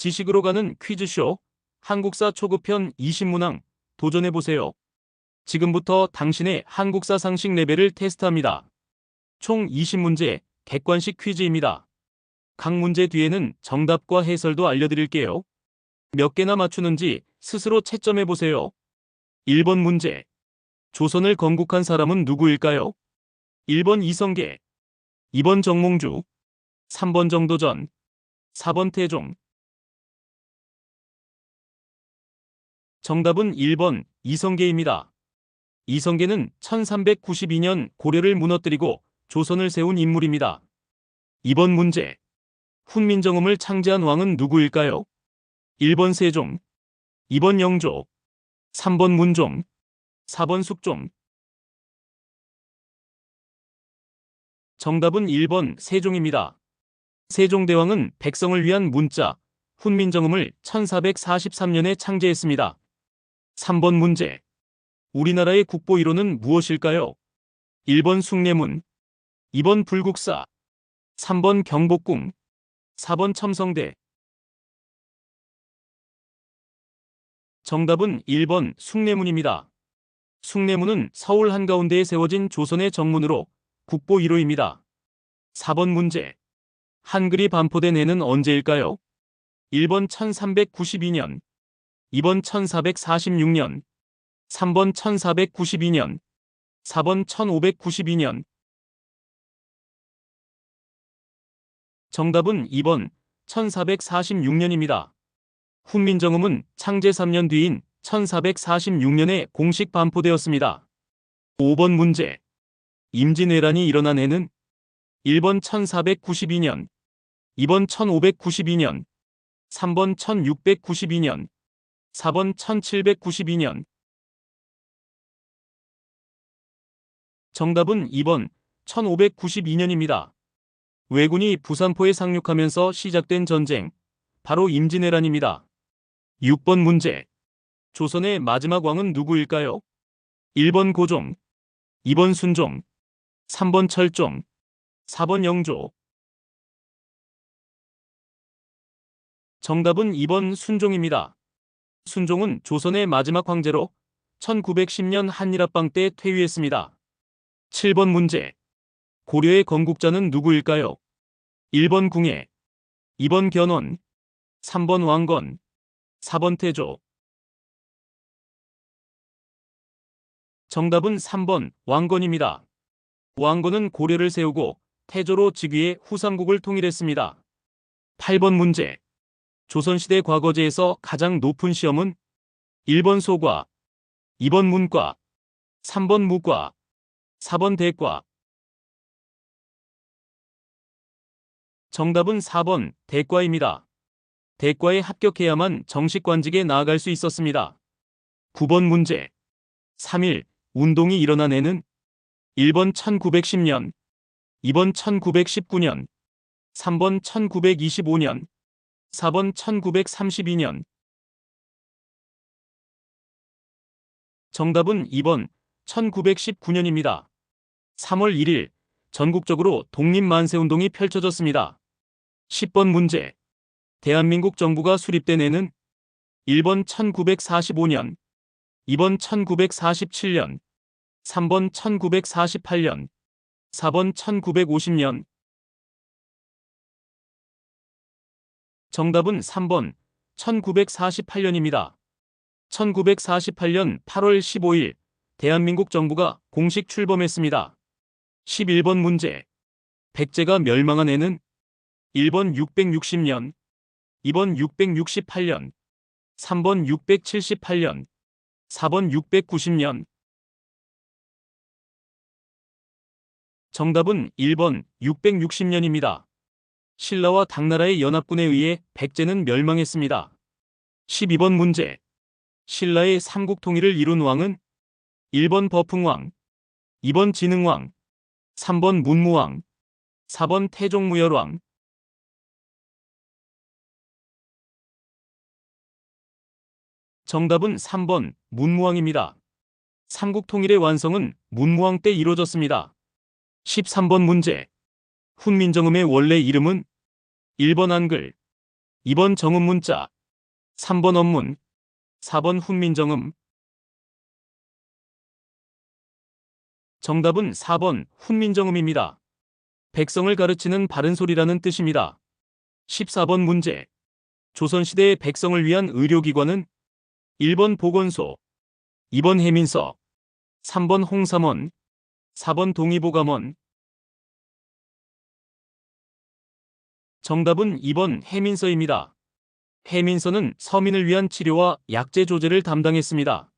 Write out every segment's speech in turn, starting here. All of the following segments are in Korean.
지식으로 가는 퀴즈쇼 한국사 초급편 20문항 도전해보세요. 지금부터 당신의 한국사 상식 레벨을 테스트합니다. 총 20문제 객관식 퀴즈입니다. 각 문제 뒤에는 정답과 해설도 알려드릴게요. 몇 개나 맞추는지 스스로 채점해보세요. 1번 문제. 조선을 건국한 사람은 누구일까요? 1번 이성계, 2번 정몽주, 3번 정도전, 4번 태종. 정답은 1번 이성계입니다. 이성계는 1392년 고려를 무너뜨리고 조선을 세운 인물입니다. 2번 문제. 훈민정음을 창제한 왕은 누구일까요? 1번 세종, 2번 영조, 3번 문종, 4번 숙종. 정답은 1번 세종입니다. 세종대왕은 백성을 위한 문자, 훈민정음을 1443년에 창제했습니다. 3번 문제. 우리나라의 국보 1호는 무엇일까요? 1번 숭례문, 2번 불국사, 3번 경복궁, 4번 첨성대. 정답은 1번 숭례문입니다. 숭례문은 서울 한가운데에 세워진 조선의 정문으로 국보 1호입니다. 4번 문제. 한글이 반포된 해는 언제일까요? 1번 1392년, 2번 1446년, 3번 1492년, 4번 1592년. 정답은 2번 1446년입니다. 훈민정음은 창제 3년 뒤인 1446년에 공식 반포되었습니다. 5번 문제. 임진왜란이 일어난 해는 1번 1492년, 2번 1592년, 3번 1692년, 4번 1792년. 정답은 2번 1592년입니다. 왜군이 부산포에 상륙하면서 시작된 전쟁, 바로 임진왜란입니다. 6번 문제. 조선의 마지막 왕은 누구일까요? 1번 고종, 2번 순종, 3번 철종, 4번 영조. 정답은 2번 순종입니다. 순종은 조선의 마지막 황제로 1910년 한일합방 때 퇴위했습니다. 7번 문제. 고려의 건국자는 누구일까요? 1번 궁예, 2번 견원, 3번 왕건, 4번 태조. 정답은 3번 왕건입니다. 왕건은 고려를 세우고 태조로 즉위해 후삼국을 통일했습니다. 8번 문제. 조선시대 과거제에서 가장 높은 시험은 1번 소과, 2번 문과, 3번 무과, 4번 대과. 정답은 4번 대과입니다. 대과에 합격해야만 정식 관직에 나아갈 수 있었습니다. 9번 문제. 3일 운동이 일어난 해는 1번 1910년, 2번 1919년, 3번 1925년, 4번 1932년. 정답은 2번 1919년입니다. 3월 1일 전국적으로 독립만세운동이 펼쳐졌습니다. 10번 문제. 대한민국 정부가 수립된 해는 1번 1945년, 2번 1947년, 3번 1948년, 4번 1950년. 정답은 3번 1948년입니다. 1948년 8월 15일 대한민국 정부가 공식 출범했습니다. 11번 문제. 백제가 멸망한 해는 1번 660년, 2번 668년, 3번 678년, 4번 690년. 정답은 1번 660년입니다. 신라와 당나라의 연합군에 의해 백제는 멸망했습니다. 12번 문제. 신라의 삼국 통일을 이룬 왕은 1번 버풍왕, 2번 진흥왕, 3번 문무왕, 4번 태종무열왕. 정답은 3번 문무왕입니다. 삼국 통일의 완성은 문무왕 때 이루어졌습니다. 13번 문제. 훈민정음의 원래 이름은 1번 한글, 2번 정음 문자, 3번 언문, 4번 훈민정음. 정답은 4번 훈민정음입니다. 백성을 가르치는 바른 소리라는 뜻입니다. 14번 문제. 조선시대의 백성을 위한 의료기관은 1번 보건소, 2번 해민서, 3번 홍삼원, 4번 동의보감원. 정답은 2번 해민서입니다. 해민서는 서민을 위한 치료와 약제 조제를 담당했습니다.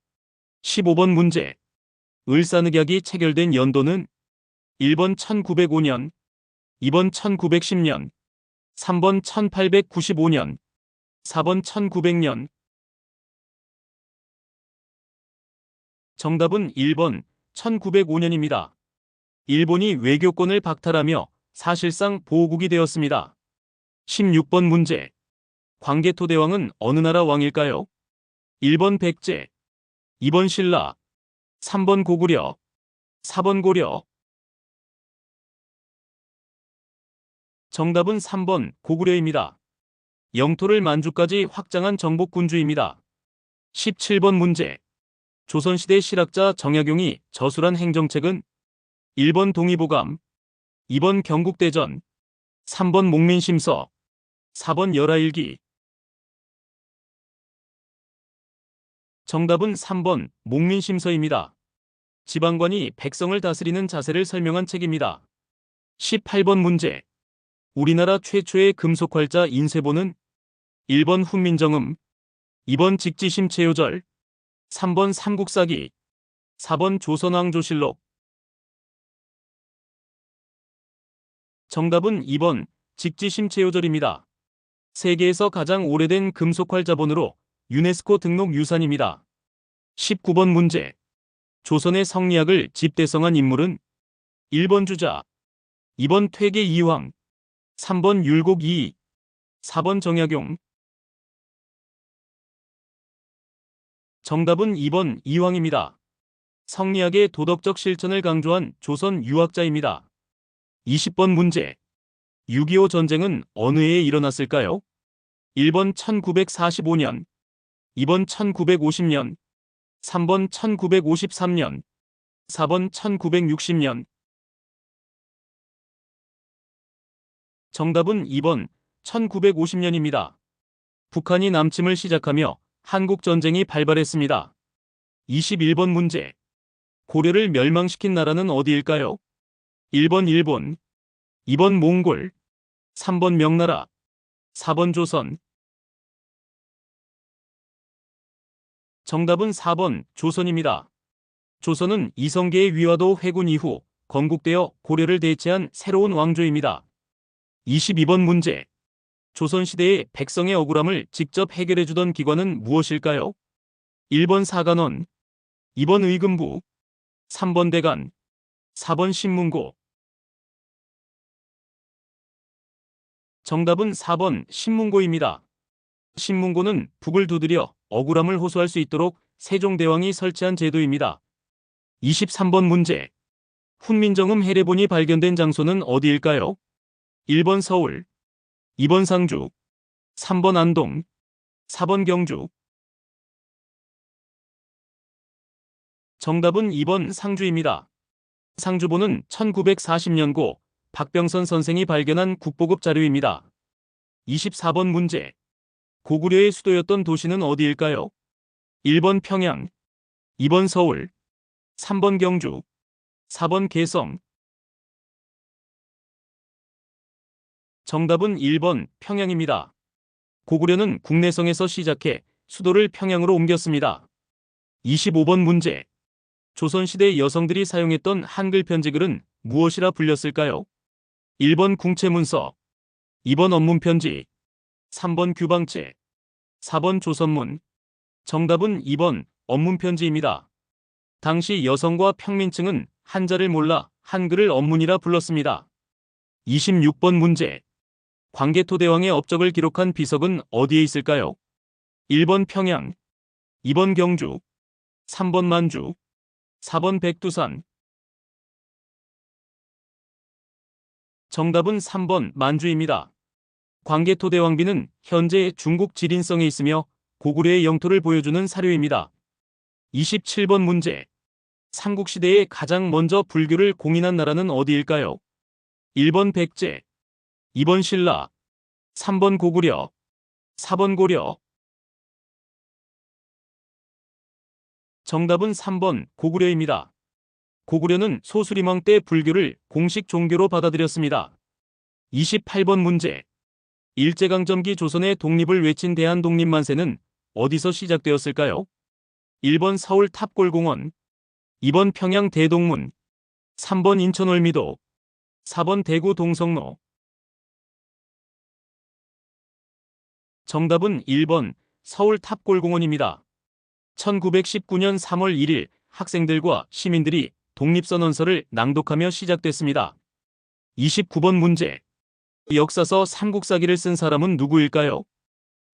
15번 문제. 을사늑약이 체결된 연도는 1번 1905년, 2번 1910년, 3번 1895년, 4번 1900년. 정답은 1번 1905년입니다. 일본이 외교권을 박탈하며 사실상 보호국이 되었습니다. 16번 문제. 광개토 대왕은 어느 나라 왕일까요? 1번 백제, 2번 신라, 3번 고구려, 4번 고려. 정답은 3번 고구려입니다. 영토를 만주까지 확장한 정복군주입니다. 17번 문제. 조선시대 실학자 정약용이 저술한 행정책은 1번 동의보감, 2번 경국대전, 3번 목민심서, 4번 열하일기. 정답은 3번 목민심서입니다. 지방관이 백성을 다스리는 자세를 설명한 책입니다. 18번 문제. 우리나라 최초의 금속활자 인쇄본은 1번 훈민정음, 2번 직지심체요절, 3번 삼국사기, 4번 조선왕조실록. 정답은 2번 직지심체요절입니다. 세계에서 가장 오래된 금속활 자본으로 유네스코 등록 유산입니다. 19번 문제. 조선의 성리학을 집대성한 인물은 1번 주자, 2번 퇴계 이황, 3번 율곡 이, 4번 정약용. 정답은 2번 이황입니다. 성리학의 도덕적 실천을 강조한 조선 유학자입니다. 20번 문제. 6.25 전쟁은 어느 해에 일어났을까요? 1번 1945년, 2번 1950년, 3번 1953년, 4번 1960년. 정답은 2번 1950년입니다. 북한이 남침을 시작하며 한국 전쟁이 발발했습니다. 21번 문제. 고려를 멸망시킨 나라는 어디일까요? 1번 일본, 2번 몽골, 3번 명나라, 4번 조선. 정답은 4번 조선입니다. 조선은 이성계의 위화도 회군 이후 건국되어 고려를 대체한 새로운 왕조입니다. 22번 문제. 조선시대의 백성의 억울함을 직접 해결해주던 기관은 무엇일까요? 1번 사관원, 2번 의금부, 3번 대관, 4번 신문고. 정답은 4번 신문고입니다. 신문고는 북을 두드려 억울함을 호소할 수 있도록 세종대왕이 설치한 제도입니다. 23번 문제. 훈민정음 해례본이 발견된 장소는 어디일까요? 1번 서울, 2번 상주, 3번 안동, 4번 경주. 정답은 2번 상주입니다. 상주본은 1940년고 박병선 선생이 발견한 국보급 자료입니다. 24번 문제. 고구려의 수도였던 도시는 어디일까요? 1번 평양, 2번 서울, 3번 경주, 4번 개성. 정답은 1번 평양입니다. 고구려는 국내성에서 시작해 수도를 평양으로 옮겼습니다. 25번 문제. 조선시대 여성들이 사용했던 한글 편지글은 무엇이라 불렸을까요? 1번 궁체문서, 2번 언문편지, 3번 규방체, 4번 조선문. 정답은 2번 언문편지입니다. 당시 여성과 평민층은 한자를 몰라 한글을 언문이라 불렀습니다. 26번 문제. 광개토대왕의 업적을 기록한 비석은 어디에 있을까요? 1번 평양, 2번 경주, 3번 만주, 4번 백두산. 정답은 3번 만주입니다. 광개토대왕비는 현재 중국 지린성에 있으며 고구려의 영토를 보여주는 사료입니다. 27번 문제. 삼국시대에 가장 먼저 불교를 공인한 나라는 어디일까요? 1번 백제, 2번 신라, 3번 고구려, 4번 고려. 정답은 3번 고구려입니다. 고구려는 소수리망 때 불교를 공식 종교로 받아들였습니다. 28번 문제. 일제강점기 조선의 독립을 외친 대한독립만세는 어디서 시작되었을까요? 1번 서울 탑골공원, 2번 평양 대동문, 3번 인천 월미도, 4번 대구 동성로. 정답은 1번 서울 탑골공원입니다. 1919년 3월 1일 학생들과 시민들이 독립선언서를 낭독하며 시작됐습니다. 29번 문제. 역사서 삼국사기를 쓴 사람은 누구일까요?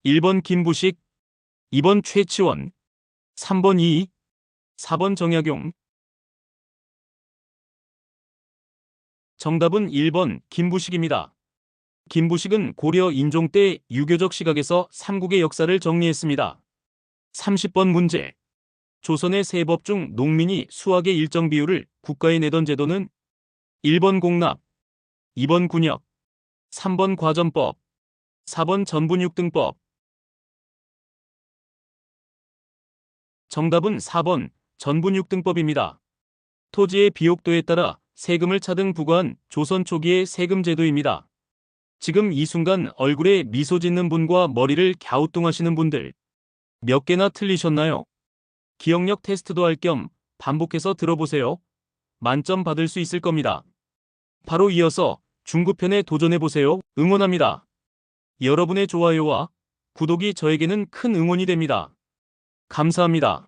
1번 김부식, 2번 최치원, 3번 이희, 4번 정약용. 정답은 1번 김부식입니다. 김부식은 고려 인종 때 유교적 시각에서 삼국의 역사를 정리했습니다. 30번 문제. 조선의 세법 중 농민이 수확의 일정 비율을 국가에 내던 제도는 1번 공납, 2번 군역, 3번 과전법, 4번 전분육 등법. 정답은 4번 전분육 등법입니다. 토지의 비옥도에 따라 세금을 차등 부과한 조선 초기의 세금 제도입니다. 지금 이 순간 얼굴에 미소 짓는 분과 머리를 갸우뚱하시는 분들 몇 개나 틀리셨나요? 기억력 테스트도 할 겸 반복해서 들어보세요. 만점 받을 수 있을 겁니다. 바로 이어서 중급편에 도전해보세요. 응원합니다. 여러분의 좋아요와 구독이 저에게는 큰 응원이 됩니다. 감사합니다.